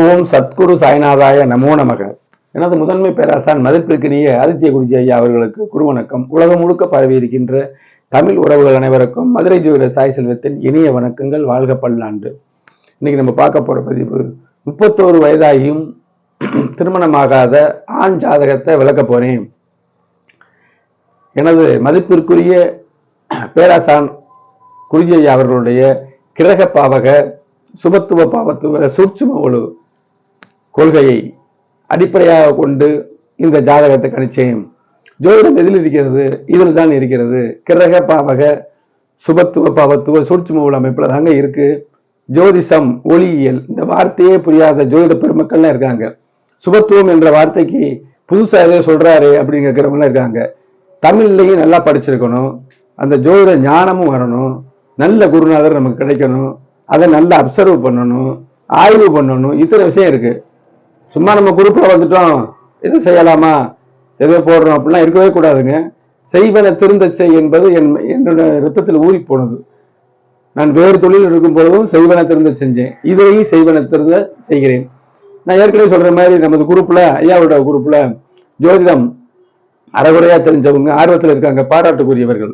ஓம் சத்குரு சாய்நாதாய நமோ நமக. எனது முதன்மை பேராசான் மதிப்பிற்கினிய ஆதித்ய குருஜி ஐயா அவர்களுக்கு குருவணக்கம். உலகம் முழுக்க பரவி இருக்கின்ற தமிழ் உறவுகள் அனைவருக்கும் மதுரை ஜோதிட சாய் செல்வத்தின் இனிய வணக்கங்கள். வாழ்க பல்லாண்டு. இன்னைக்கு நம்ம பார்க்க போற பதிவு முப்பத்தோரு வயதாகியும் திருமணமாகாத ஆண் ஜாதகத்தை விளக்க போறேன். எனது மதிப்பிற்குரிய பேராசான் குருஜி ஐயா அவர்களுடைய கிரக பாவக சுபத்துவ பாவத்துவ சூட்சும ஒழு கொள்கையை அடிப்படையாக கொண்டு இந்த ஜாதகத்தை கணிச்சேன். ஜோதிடம் எதில் இருக்கிறது? இதில் தான் இருக்கிறது. கிரக பாவக சுபத்துவ பாவத்துவ சூட்சும ஒளி அமைப்பில் தாங்க இருக்கு. ஜோதிஷம் ஒளியியல் இந்த வார்த்தையே புரியாத ஜோதிட பெருமக்கள்லாம் இருக்காங்க. சுபத்துவம் என்ற வார்த்தைக்கு புதுசாக ஏதோ சொல்கிறாரு அப்படிங்கிறவங்களாம் இருக்காங்க. தமிழ்லையும் நல்லா படிச்சிருக்கணும். அந்த ஜோதிட ஞானமும் வரணும். நல்ல குருநாதர் நமக்கு கிடைக்கணும். அதை நல்லா அப்சர்வ் பண்ணணும். ஆய்வு பண்ணணும். இத்தனை விஷயம் இருக்குது சும்மா நம்ம குரூப்பில் வந்துட்டோம். எது செய்யலாமா? எதோ போடுறோம். அப்படிலாம் இருக்கவே கூடாதுங்க. செய்வன திருந்த செய் என்பது என் என்னோட ரத்தத்தில் ஊறி போனது. நான் வேறு தொழில் இருக்கும் பொழுதும் செய்வன திருந்த செஞ்சேன். இதையும் செய்வன திருந்த செய்கிறேன். நான் ஏற்கனவே சொல்ற மாதிரி நமது குரூப்பில் ஐயாவோட குரூப்பில் ஜோதிடம் அறகுறையாக தெரிஞ்சவங்க ஆர்வத்தில் இருக்காங்க பாராட்டுக்குரியவர்கள்.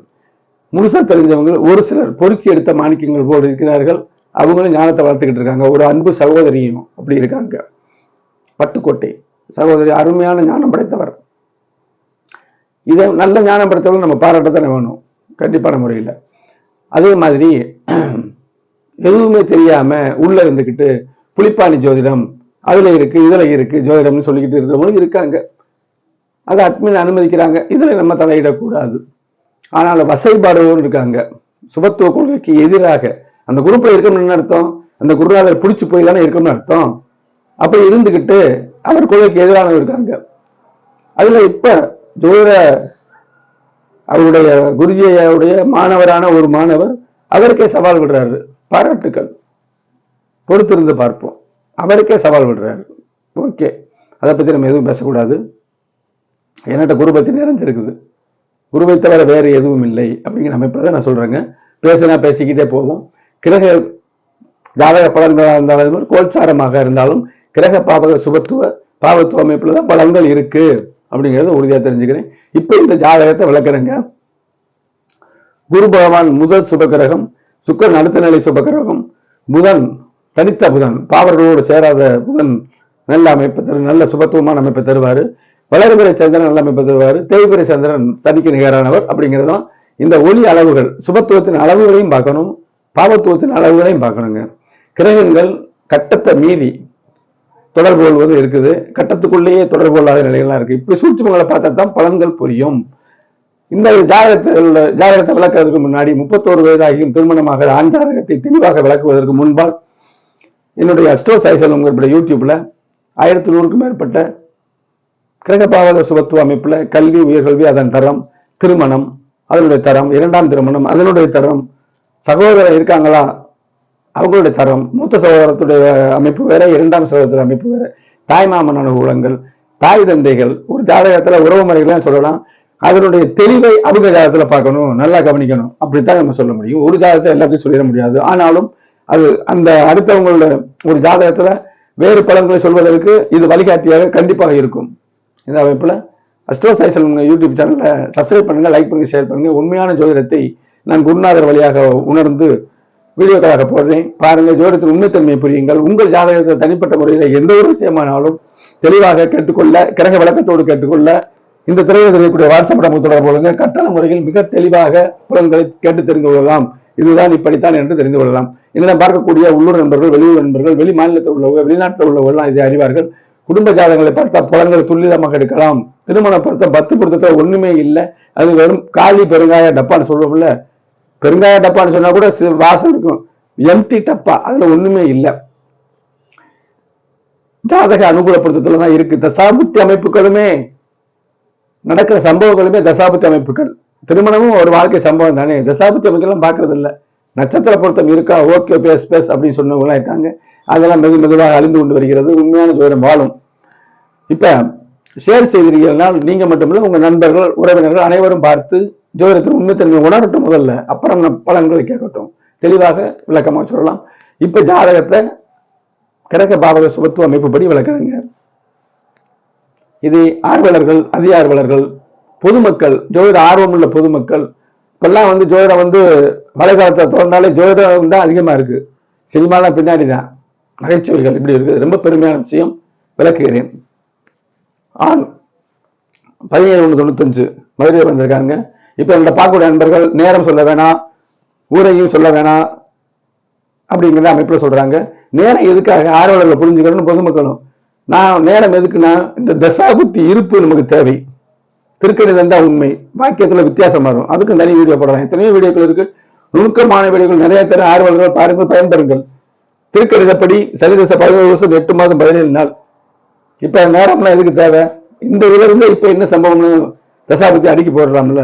முழுசாக தெரிஞ்சவங்க ஒரு சிலர் பொறுக்கி எடுத்த மாணிக்கங்கள் போல் இருக்கிறார்கள். அவங்களும் ஞானத்தை வளர்த்துக்கிட்டு இருக்காங்க. ஒரு அன்பு சகோதரியும் அப்படி இருக்காங்க. பட்டுக்கோட்டை. சகோதரி அருமையான ஞானம் படைத்தவர். இதை நல்ல ஞானம் படைத்தவர்கள் நம்ம பாராட்டத்தானே வேணும். கண்டிப்பான முறையில். அதே மாதிரி எதுவுமே தெரியாம உள்ள இருந்துக்கிட்டு புளிப்பாணி ஜோதிடம் அதுல இருக்கு இதுல இருக்கு ஜோதிடம்னு சொல்லிக்கிட்டு இருக்கிறவங்களும் இருக்காங்க. அதை அட்மின் அனுமதிக்கிறாங்க. இதுல நம்ம தலையிடக்கூடாது. ஆனால் வசைபாடுவோம் இருக்காங்க. சுபத்துவ கொள்கைக்கு எதிராக அந்த குரூப்பில் இருக்கணும்னு அர்த்தம். அந்த குருநாதர் பிடிச்சி போயிலான இருக்கணும்னு அர்த்தம். அப்படி இருந்துகிட்டு அவர் கொள்கைக்கு எதிரானவர் இருக்காங்க. அதுல இப்ப ஜோதிட அவருடைய குருஜியுடைய மாணவரான ஒரு மாணவர் அவருக்கே சவால் விடுறாரு. பாராட்டுக்கள். பொறுத்திருந்து பார்ப்போம். அவருக்கே சவால் விடுறாரு. ஓகே. அதை பத்தி நம்ம எதுவும் பேசக்கூடாது. என்கிட்ட குரு பத்தி நிறைஞ்சிருக்குது. குருவை தவிர வேறு எதுவும் இல்லை அப்படிங்கிற அமைப்பில் தான் நான் சொல்கிறேங்க பேசினா பேசிக்கிட்டே போவோம். கிரக ஜாதக பலன்களாக இருந்தாலும் கோல்சாரமாக இருந்தாலும் கிரக பாவக சுபத்துவ பாவத்துவ அமைப்புல தான் பலன்கள் இருக்கு. அப்படிங்கிறத உறுதியாக தெரிஞ்சுக்கிறேன். இப்போ இந்த ஜாதகத்தை விளக்குறேங்க. குரு பகவான் முதல் சுபகிரகம் சுக்கரன் அடுத்த நிலை சுபகிரகம் புதன் தனித்த புதன் பாவர்களோடு சேராத புதன் நல்ல அமைப்பு தரு நல்ல சுபத்துவமான அமைப்பை தருவாரு. வளர்பிறை சந்திரன் நல்ல அமைப்பை தருவார். தேய்பிறை சந்திரன் சனிக்கு நிகரானவர் அப்படிங்கிறதும் இந்த ஒளி அளவுகள் சுபத்துவத்தின் அளவுகளையும் பார்க்கணும் பாவத்துவத்தின் அளவுகளையும் பார்க்கணுங்க. கிரகங்கள் கட்டத்தை மீறி தொடர்பு கொள்வது இருக்குது. கட்டத்துக்குள்ளேயே தொடர்பு கொள்ளாத நிலைகள்லாம் இருக்கு. இப்படி சூட்சமங்களை பார்த்தா தான் பலன்கள் புரியும். இந்த ஜாதகத்தில் ஜாதகத்தை விளக்குறதுக்கு முன்னாடி முப்பத்தோரு வயதாகியும் திருமணமாக ஆண் ஜாதகத்தை தெளிவாக விளக்குவதற்கு முன்பால் என்னுடைய அஸ்ட்ரோ சாய்சல் உங்களுடைய யூடியூப்ல ஆயிரத்தி நூறுக்கும் மேற்பட்ட கிரகபாவக சுபத்துவ அமைப்புல கல்வி உயர்கல்வி அதன் தரம் திருமணம் அதனுடைய தரம் இரண்டாம் திருமணம் அதனுடைய தரம் சகோதரர் இருக்காங்களா? அவங்களுடைய தரம் மூத்த சகோதரத்துடைய அமைப்பு வேற இரண்டாம் சகோதரத்துடைய அமைப்பு வேற. தாய் மாமன் அனுகூலங்கள் தாய் தந்தைகள் ஒரு ஜாதகத்துல உறவு முறைகள்லாம் சொல்லலாம். அதனுடைய தெளிவை அவங்க ஜாதகத்துல பார்க்கணும் நல்லா கவனிக்கணும். அப்படித்தான் நம்ம சொல்ல முடியும். ஒரு ஜாதகத்தை எல்லாத்தையும் சொல்லிட முடியாது. ஆனாலும் அது அந்த அடுத்தவங்களோட ஒரு ஜாதகத்துல வேறு பலன்களை சொல்வதற்கு இது வழிகாட்டியாக கண்டிப்பாக இருக்கும். இந்த அமைப்புல அஸ்ட்ரோ சைசல் யூடியூப் சேனலை சப்ஸ்கிரைப் பண்ணுங்க லைக் பண்ணுங்க ஷேர் பண்ணுங்க. உண்மையான ஜோதிடத்தை நான் குருநாதர் வழியாக உணர்ந்து வீடியோக்களாக போடுறேன். பாருங்கள் ஜோடத்தில் உண்மைத்தன்மையை புரியுங்கள். உங்கள் ஜாதகத்தை தனிப்பட்ட முறையில் எந்த ஒரு விஷயமானாலும் தெளிவாக கேட்டுக்கொள்ள கிரக விளக்கத்தோடு கேட்டுக்கொள்ள இந்த திரையில் தெரியக்கூடிய வாட்ஸ்அப் நம்ம தொடர்பு கொள்ளுங்க. கட்டண முறையில் மிக தெளிவாக புலன்களை கேட்டு தெரிந்து கொள்ளலாம். இதுதான் இப்படித்தான் என்று தெரிந்து கொள்ளலாம். என்னிடம் பார்க்கக்கூடிய உள்ளூர் நண்பர்கள் வெளியூர் நண்பர்கள் வெளி மாநிலத்தில் உள்ளவர்கள் வெளிநாட்டில் உள்ளவர்கள்லாம் இதை அறிவார்கள். குடும்ப ஜாதகங்களை பார்த்தா புலன்கள் துல்லிதமாக எடுக்கலாம். திருமண பொருத்தம் பத்து பொருத்தத்தில் ஒண்ணுமே இல்லை. அது வெறும் காலி பெருங்காய டப்பான்னு சொல்லுவோம்ல பெருங்காய டப்பான்னு சொன்னா கூட வாசம் இருக்கும். எம்டி டப்பா. அதுல ஒண்ணுமே இல்லை. ஜாதக அனுகூல தான் இருக்கு. தசாபுத்தி அமைப்புகளுமே நடக்கிற சம்பவங்களுமே தசாபுத்தி அமைப்புகள். திருமணமும் ஒரு வாழ்க்கை சம்பவம் தானே. தசாபுத்தி அமைப்புகள்லாம் பார்க்கறது இல்ல நட்சத்திர பொருத்தம் இருக்கா? ஓகே பேஸ் பேஸ் அப்படின்னு சொன்னவங்களாம் இருக்காங்க. அதெல்லாம் மெது மெதுவாக அழிந்து கொண்டு வருகிறது. உண்மையான ஜோதிடம் வாழும். இப்ப ஷேர் செய்திருக்கிறதுனால் நீங்க மட்டுமில்ல உங்க நண்பர்கள் உறவினர்கள் அனைவரும் பார்த்து ஜோதிடத்தின் உண்மைத்தன்மை உணரட்டும் முதல்ல அப்புறம் பலன்களை கேட்கட்டும். தெளிவாக விளக்கமாக சொல்லலாம். இப்ப ஜாதகத்தை கிரக பாவக சுபத்துவ அமைப்புப்படி விளக்குறங்க. இது ஆர்வலர்கள் அதி ஆர்வலர்கள் பொதுமக்கள் ஜோதிட ஆர்வம் உள்ள பொதுமக்கள். இப்பெல்லாம் வந்து ஜோதிடம் வந்து வலைதளத்தை திறந்தாலே ஜோதிடம் தான் அதிகமா இருக்கு. சினிமாலாம் பின்னாடி தான். நகைச்சுவைகள் இப்படி இருக்குது ரொம்ப பெருமையான விஷயம். விளக்குகிறேன். ஆண் பதினேழு ஒன்று தொண்ணூத்தஞ்சு மதுரை வந்திருக்காங்க இப்போ என்னோட பார்க்கக்கூடிய நண்பர்கள் நேரம் சொல்ல வேணாம் ஊரையும் சொல்ல வேணாம் அப்படிங்கிற அமைப்பில் சொல்கிறாங்க நேரம் எதுக்காக? ஆர்வலர்கள் புரிஞ்சுக்கணும்னு பொதுமக்களும். நான் நேரம் எதுக்குன்னா இந்த தசாபுத்தி இருப்பு நமக்கு தேவை. திருக்கணிதம் தான் உண்மை. வாக்கியத்தில் வித்தியாசம் வரும் அதுக்கும் தனி வீடியோ போடலாம். எத்தனையோ வீடியோக்கள் இருக்கு. நுணுக்கமான வீடியோக்கள் நிறைய தர ஆர்வலர்கள் பாருங்கள் பயன்பெறுங்கள். திருக்கணிதப்படி சரிதச பதினோரு வருஷம் எட்டு மாதம் பதினேழு நாள். இப்போ நேரம்லாம் எதுக்கு தேவை? இந்த இதுல இருந்து இப்போ என்ன சம்பவம்னு தசாபுத்தி அடுக்கி போடுறாம்ல.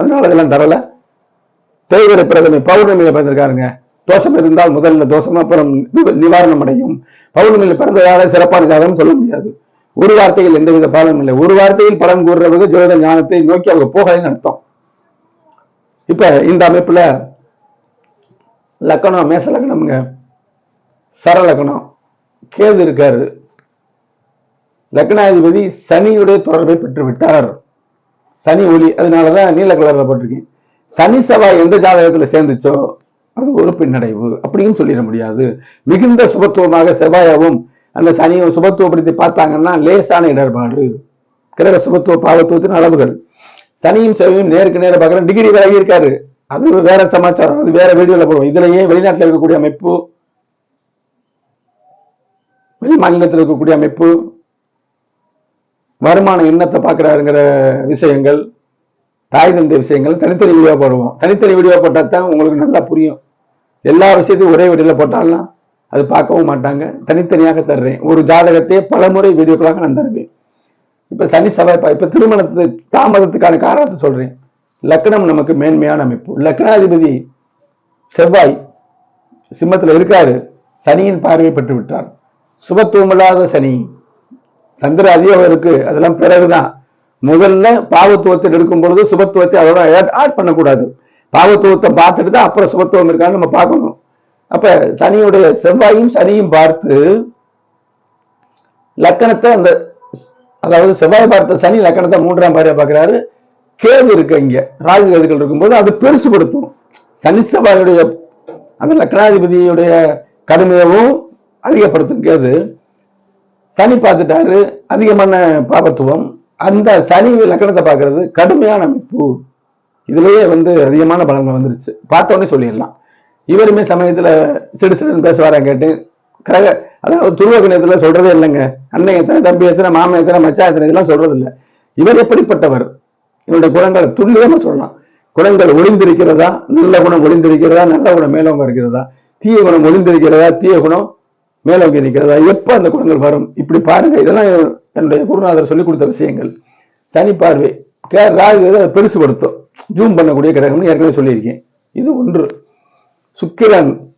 அதனால அதெல்லாம் தரல. தேய்வர பிரதமை பௌர்ணமியில பிறந்திருக்காருங்க. தோஷம் இருந்தால் முதல்ல தோஷம் அப்புறம் நிவாரணம் அடையும். பௌர்ணமியில பிறந்ததால சிறப்பான ஜாதகம் சொல்ல முடியாது. ஒரு வார்த்தையில் எந்தவித பலனும் இல்லை. ஒரு வார்த்தையில் பலன் கூறுறவங்க ஜோதிட ஞானத்தை நோக்கி அவங்க போகலைன்னு அர்த்தம். இப்ப இந்த அமைப்புல லக்கணம் மேச லக்கணம்ங்க. சர லக்கணம். கேது இருக்காரு. லக்னாதிபதி சனியுடைய தொடர்பை பெற்று விட்டார். சனி ஒளி அதனாலதான் நீல கலரில் போட்டிருக்கேன். சனி செவ்வாய் எந்த ஜாதகத்தில் சேர்ந்துச்சோ அது ஒரு பின்னடைவு. அப்படின்னு சொல்லிட முடியாது. மிகுந்த சுபத்துவமாக செவ்வாயாவும் அந்த சனியும் சுபத்துவப்படுத்தி பார்த்தாங்கன்னா லேசான இடர்பாடு. கிரக சுபத்துவ பாவத்துவத்தின் அளவுகள். சனியும் செவ்வாயும் நேருக்கு நேர பார்க்கலாம் டிகிரி விலகி இருக்காரு. அது வேற சமாச்சாரம். அது வேற வீடியோல போடுவோம். இதுலயே வெளிநாட்டில் இருக்கக்கூடிய அமைப்பு வெளி மாநிலத்தில் இருக்கக்கூடிய அமைப்பு வருமான எண்ணத்தை பார்க்குறாருங்கிற விஷயங்கள் தாய் தந்தை விஷயங்கள் தனித்தனி வீடியோ போடுவோம். தனித்தனி வீடியோ போட்டால் தான் உங்களுக்கு நல்லா புரியும். எல்லா விஷயத்தையும் ஒரே வீடியோவில் போட்டாலாம் அது பார்க்கவும் மாட்டாங்க. தனித்தனியாக தர்றேன். ஒரு ஜாதகத்தையே பலமுறை வீடியோக்களாக நான் தருவேன். இப்போ சனி செவ்வாய்ப்பா பா- திருமணத்து தாமதத்துக்கான காரணத்தை சொல்கிறேன் லக்னம் நமக்கு மேன்மையான அமைப்பு. லக்னாதிபதி செவ்வாய் சிம்மத்தில் இருக்காரு. சனியின் பார்வை பெற்று விட்டார் சுபத்துவமில்லாத சனி. சந்திர அதிகம் இருக்கு. அதெல்லாம் பிறகுதான். முதல்ல பாவத்துவத்தை எடுக்கும் பொழுது சுபத்துவத்தை அதோட ஆட் பண்ணக்கூடாது. பாவத்துவத்தை பார்த்துட்டு தான் அப்புறம் சுபத்துவம் இருக்கான்னு நம்ம பார்க்கணும். அப்ப சனியுடைய செவ்வாயும் சனியும் பார்த்து லக்கணத்தை அந்த அதாவது செவ்வாய் பார்த்த சனி லக்கணத்தை மூன்றாம் பாரியா பார்க்கிறாரு. கேது இருக்கு இங்க. ராகு கேதுகள் இருக்கும்போது அது பெருசுபடுத்தும். சனி செவ்வாயுடைய அந்த லக்னாதிபதியுடைய கடுமையவும் அதிகப்படுத்தும் கேது. சனி பார்த்துட்டாரு அதிகமான பாபத்துவம். அந்த சனி லக்கணத்தை பார்க்கறது கடுமையான அமைப்பு இதுலயே வந்து அதிகமான பலன்கள் வந்துருச்சு. பார்த்தோன்னே சொல்லிடலாம். இவருமே சமயத்துல சிடு சிடுன்னு பேசுவாரா கேட்டு கிரக அதாவது துருவ கணிதத்துல சொல்றதே இல்லைங்க. அண்ணன் எத்தனை தம்பி எத்தனை மாமன் எத்தனை மச்சா எத்தனை இதெல்லாம் சொல்றது இல்லை இவர் எப்படிப்பட்டவர்? இவருடைய குணங்கள் துல்லியமா சொல்லலாம். குணங்கள் ஒளிந்திருக்கிறதா? நல்ல குணம் ஒளிந்திருக்கிறதா? நல்ல குணம் மேலோங்க இருக்கிறதா? தீய குணம் ஒளிந்திருக்கிறதா? தீய குணம் மேலோங்கி இருக்கிறதா எப்போ அந்த குணங்கள் வரும்? இப்படி பாருங்க. இதெல்லாம் என்னுடைய குருநாதர் சொல்லிக் கொடுத்த விஷயங்கள். சனி பார்வை. கே- ராகு இதை பெருசுபடுத்தும் ஜூம் பண்ணக்கூடிய கிரகம்னு ஏற்கனவே சொல்லியிருக்கேன். இது ஒன்று. சுக்கிரன்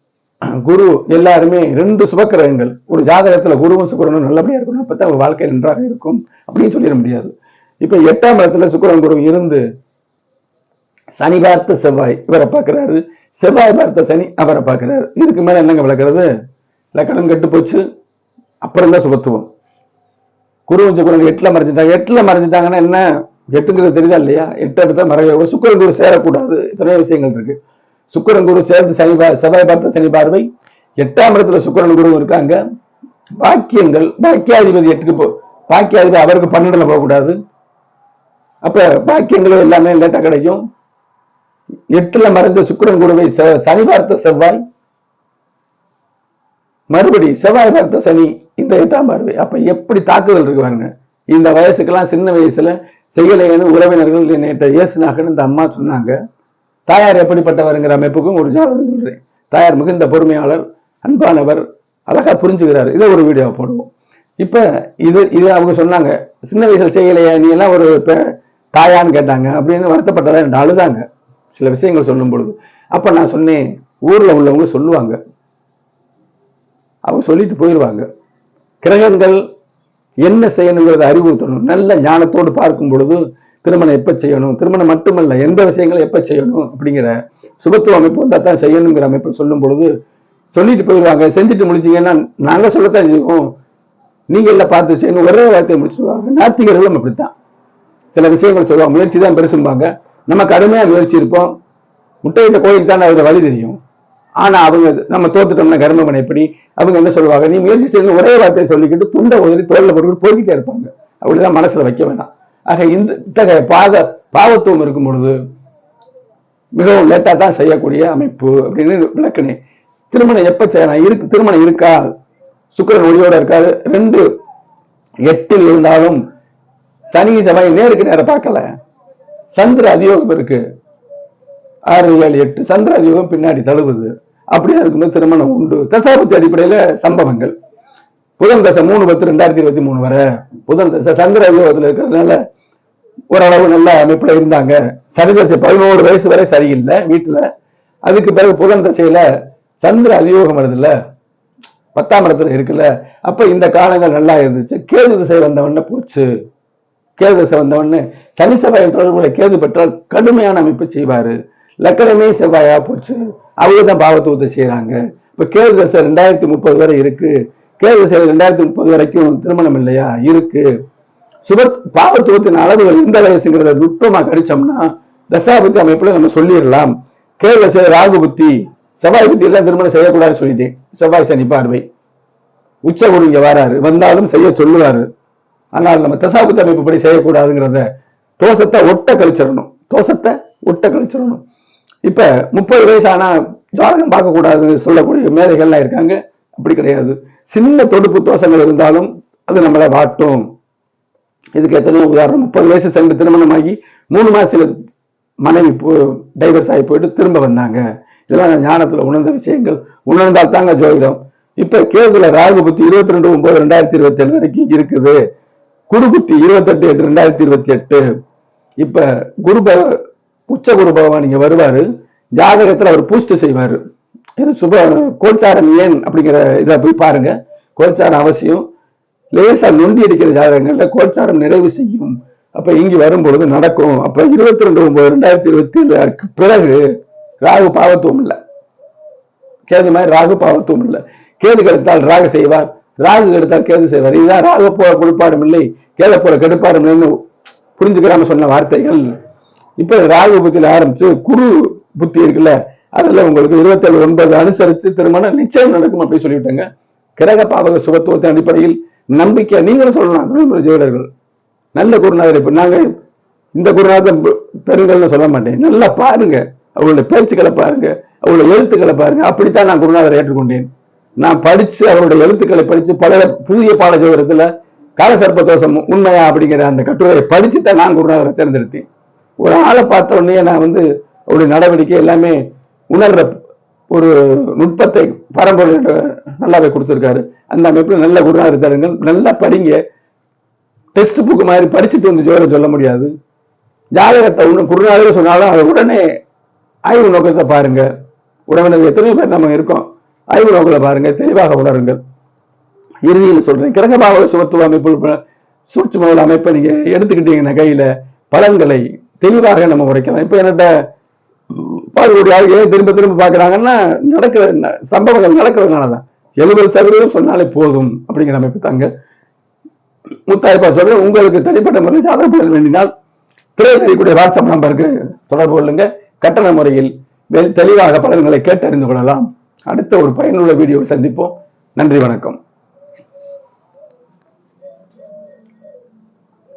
குரு எல்லாருமே ரெண்டு சுபக்கிரகங்கள் ஒரு ஜாதகத்தில் குருவும் சுக்கரனும் நல்லபடியா இருக்கணும். அப்பதான் அவங்க வாழ்க்கை நன்றாக இருக்கும் அப்படின்னு சொல்லிட முடியாது. இப்ப எட்டாம் இடத்துல சுக்கரன் குரு இருந்து சனி பார்த்த செவ்வாய் இவரை பார்க்கிறாரு. செவ்வாய் பார்த்த சனி அவரை பார்க்கிறாரு. இதுக்கு மேல என்னங்க விளக்குறது? லக்கணம் கெட்டு போச்சு அப்புறம் தான் சுபத்துவம் குருஞ்ச குரு எட்டுல மறைஞ்சிட்டாங்க. எட்டுல மறைஞ்சிட்டாங்கன்னா என்ன? எட்டுங்கிறது தெரியுதா இல்லையா? எட்டு எடுத்தா மறைய சுக்கரன் குரு சேரக்கூடாது. எத்தனையோ விஷயங்கள் இருக்கு. சுக்கிரன் குரு சேர்ந்து சனி பா- செவ்வாய் பார்த்த சனி பார்வை. எட்டாம் இடத்துல சுக்கரன் குரு இருக்காங்க. பாக்கியங்கள் பாக்கியாதிபதி எட்டுக்கு போ பாக்கியாதிபதி அவருக்கு பன்னெண்டுல போகக்கூடாது. அப்ப பாக்கியங்களும் எல்லாமே லேட்டா கிடைக்கும். எட்டுல மறைந்த சுக்கிரன் குருவை சனி பார்த்த செவ்வாய் மறுபடி செவ்வாய் பார்த்த சனி இந்த எட்டாம் பார்வை. அப்ப எப்படி தாக்குதல் இருக்கு பாருங்க. இந்த வயசுக்கெல்லாம் சின்ன வயசுல செய்யலைன்னு உறவினர்கள் என்னைட்ட ஏசுனாகன்னு இந்த அம்மா சொன்னாங்க. தாயார் எப்படிப்பட்டவருங்கிற அமைப்புக்கும் ஒரு ஜாதகம் சொல்றேன். தாயார் மிகுந்த பொறுமையாளர் அன்பானவர் அழகா புரிஞ்சுக்கிறாரு. இதை ஒரு வீடியோ போடுவோம். இப்ப இது இது அவங்க சொன்னாங்க சின்ன வயசுல செய்யலையா நீ எல்லாம் ஒரு தாயான்னு கேட்டாங்க. அப்படின்னு வருத்தப்பட்டதா ரெண்டு அழுதாங்க. சில விஷயங்கள் சொல்லும் பொழுது. அப்ப நான் சொன்னேன் ஊர்ல உள்ளவங்க சொல்லுவாங்க. அவங்க சொல்லிட்டு போயிடுவாங்க கிரகங்கள் என்ன செய்யணுங்கிறத அறிவுறுத்தணும். நல்ல ஞானத்தோடு பார்க்கும் பொழுது திருமணம் எப்போ செய்யணும்? திருமணம் மட்டுமல்ல எந்த விஷயங்களை எப்போ செய்யணும்? அப்படிங்கிற சுபத்துவ அமைப்பு வந்தால் தான் செய்யணுங்கிற அமைப்பு சொல்லும் பொழுது சொல்லிட்டு போயிடுவாங்க செஞ்சுட்டு முடிச்சீங்கன்னா நாங்க சொல்லத்தான் செய்வோம். நீங்க எல்லாம் பார்த்து செய்யணும். ஒரே வார்த்தையை முடிச்சிருவாங்க. நாத்திகர்களும் அப்படித்தான். சில விஷயங்கள் சொல்லுவாங்க. முயற்சி தான் பெருசும்பாங்க. நம்ம கடுமையாக முயற்சி இருப்போம். முட்டையிட்ட கோயில் தான் அதில் வழி தெரியும். ஆனா அவங்க நம்ம தோத்துட்டோம்னா கர்மமனை எப்படி? அவங்க என்ன சொல்லுவாங்க? நீ முயற்சி செய்யணும் ஒரே வார்த்தையை சொல்லிக்கிட்டு துண்டை உதவி தோல்ல போட்டு போய்கிட்டே இருப்பாங்க. அப்படிதான் மனசுல வைக்க வேணாம். ஆக இந்த இத்தகைய பாத பாவத்துவம் இருக்கும் பொழுது மிகவும் லேட்டா தான் செய்யக்கூடிய அமைப்பு அப்படின்னு விளக்குனேன். திருமணம் எப்ப செய்யலாம்? இருக்கு திருமணம் இருக்கா? சுக்கிரன் ஒளியோட இருக்காது ரெண்டு எட்டில் இருந்தாலும் சனி செவ்வாய் நேருக்கு நேரம் பார்க்கல. சந்திர அதியோகம் இருக்கு. ஆறு ஏழு எட்டு சந்திர பின்னாடி தழுவுது. அப்படியே இருக்கும்போது திருமணம் உண்டு. தசாபத்தி அடிப்படையில சம்பவங்கள். புதன் தசை மூணு பத்து ரெண்டாயிரத்தி இருபத்தி மூணு வரை. புதன் தசை சந்திர அதியோகத்துல இருக்கிறதுனால ஓரளவு நல்ல அமைப்புல இருந்தாங்க. சனி தசை பதினோரு வயசு வரை சரியில்லை வீட்டுல. அதுக்கு பிறகு புதன் தசையில சந்திர அதியோகம் வருதுல்ல. பத்தாம் இடத்துல இருக்குல்ல. அப்ப இந்த காலங்கள் நல்லா இருந்துச்சு. கேது திசை வந்தவொடனே போச்சு. கேது திசை வந்தவொடனே சனி செவ்வாய் தொடர்புடைய கேது பெற்றால் கடுமையான அமைப்பு செய்வாரு. லக்கணமே செவ்வாயா போச்சு. அவங்க தான் பாவத்துவத்தை செய்யறாங்க இப்ப கேது தசை ரெண்டாயிரத்தி முப்பது வரை இருக்கு. கேது தசை ரெண்டாயிரத்தி முப்பது வரைக்கும் திருமணம் இல்லையா? இருக்கு. சுப பாவத்துவத்தின் அளவுகள் எந்த வயசுங்கிறத நுட்பமா கடிச்சோம்னா தசாபுத்தி அமைப்புல நம்ம சொல்லிடலாம். கேது தசை ராகு புத்தி செவ்வாய் புத்தி எல்லாம் திருமணம் செய்யக்கூடாதுன்னு சொல்லிட்டேன். செவ்வாய் சனி பார்வை. உச்ச குரு இங்க வராரு. வந்தாலும் செய்ய சொல்லுவாரு. ஆனால் நம்ம தசாபுத்தி அமைப்புப்படி செய்யக்கூடாதுங்கிறத தோசத்தை ஒட்ட கழிச்சிடணும். தோசத்தை ஒட்ட கழிச்சிடணும். இப்ப முப்பது வயசு ஆனால் ஜாதகம் பார்க்க கூடாதுன்னு சொல்லக்கூடிய மேதைகள்லாம் இருக்காங்க. அப்படி கிடையாது. சின்ன தொடுப்பு தோஷங்கள் இருந்தாலும் அது நம்மளை வாட்டும். இதுக்கு எத்தனையோ உதாரணம். முப்பது வயசு சென்று திருமணமாகி மூணு மாசத்துல மனைவி டைவர்ஸ் ஆகி போயிட்டு திரும்ப வந்தாங்க. இதெல்லாம் ஞானத்துல உணர்ந்த விஷயங்கள். உணர்ந்தால் தாங்க ஜோதிடம். இப்ப கேதுல ராகு புத்தி இருபத்தி ரெண்டு ஒன்பது ரெண்டாயிரத்தி இருபத்தி ஏழு வரைக்கும் இருக்குது. குரு புத்தி இருபத்தெட்டு எட்டு ரெண்டாயிரத்தி இருபத்தி எட்டு இப்ப குரு உச்சகுரு உச்ச பகவான் இங்க வருவாரு. ஜாதகத்துல அவர் பூஸ்ட் செய்வாரு. இது சுப கோச்சாரம் ஏன் அப்படிங்கிற இதை போய் பாருங்க. கோச்சாரம் அவசியம். லேசா நொண்டி அடிக்கிற ஜாதகங்கள்ல கோச்சாரம் நிறைவு செய்யும். அப்ப இங்கு வரும்பொழுது நடக்கும். அப்ப இருபத்தி ரெண்டு ஒன்பது ரெண்டாயிரத்தி இருபத்தி ஏழுக்கு பிறகு ராகு பாவத்துவம் இல்லை. கேது மாதிரி ராகு பாவத்துவம் இல்லை. கேது கெடுத்தால் ராகு செய்வார். ராகு கெடுத்தால் கேது செய்வார். இதுதான் ராகு போற கொடுப்பாடும் இல்லை கேத போற கெடுப்பாடும் இல்லைன்னு புரிஞ்சுக்கிறாம சொன்ன வார்த்தைகள். இப்ப ராகு புத்தியில ஆரம்பிச்சு குரு புத்தி இருக்குல்ல அதுல உங்களுக்கு இருபத்தேழு ஒன்பது அனுசரிச்சு திருமணம் நிச்சயம் நடக்கும் அப்படின்னு சொல்லிவிட்டாங்க. கிரக பாவக சுகத்துவத்தின் அடிப்படையில் நம்பிக்கை நீங்களும் சொல்லலாம் தொழில்முறை ஜோதிடர்கள். நல்ல குருநாதர் இப்ப நாங்க இந்த குருநாதர் பெருங்கள்னு சொல்ல மாட்டேன். நல்லா பாருங்க. அவங்களுடைய பேச்சுக்களை பாருங்க. அவங்களுடைய எழுத்துக்களை பாருங்க. அப்படித்தான் நான் குருநாதரை ஏற்றுக்கொண்டேன். நான் படிச்சு அவருடைய எழுத்துக்களை படிச்சு பல புதிய பாட ஜோதிடத்துல காலசர்ப்ப தோஷம் உண்மையா அப்படிங்கிற அந்த கட்டுரையை படிச்சு தான் நான் குருநாதரை தேர்ந்தெடுத்தேன். ஒரு ஆளை பார்த்த உடனே நான் வந்து அவருடைய நடவடிக்கை எல்லாமே உணர்ற ஒரு நுட்பத்தை பரம்பரை நல்லாவே கொடுத்துருக்காரு. அந்த அமைப்பில் நல்ல குருநாதர் தருங்கள் நல்லா படிங்க. டெஸ்ட் புக்கு மாதிரி படிச்சுட்டு வந்து ஜோதிடம் சொல்ல முடியாது. ஜாதகத்தை ஒன்று குருநாதர் சொன்னாலும் அதை உடனே ஆய்வு நோக்கத்தை பாருங்க. உடனே எத்தனையோ பேர் நம்ம இருக்கோம். ஆய்வு நோக்கில் பாருங்க தெளிவாக உணருங்கள். இறுதியில் சொல்றேன் கிரகபாவ சுமத்துவ அமைப்பு சூட்சும அமைப்பை நீங்க எடுத்துக்கிட்டீங்கன்னா கையில பலன்களை தெளிவாக நம்ம உரைக்கலாம். இப்போ என்கிட்ட பாதுகாப்பு ஆளுங்க திரும்ப திரும்ப பார்க்குறாங்கன்னா நடக்கிற சம்பவங்கள் நடக்கிறதுனாலதான். எழுபது சதவீதம் சொன்னாலே போதும் அப்படிங்கிற அமைப்பு தாங்க முத்தாய்ப்பா சொல்ற உங்களுக்கு தனிப்பட்ட முறையில் ஜாதக பெற வேண்டினால் திரையறிக்கூடிய வாட்ஸ்அப் நம்பருக்கு தொடர்பு கொள்ளுங்க. கட்டண முறையில் தெளிவாக பலன்களை கேட்டறிந்து கொள்ளலாம். அடுத்த ஒரு பயனுள்ள வீடியோவில் சந்திப்போம். நன்றி வணக்கம்.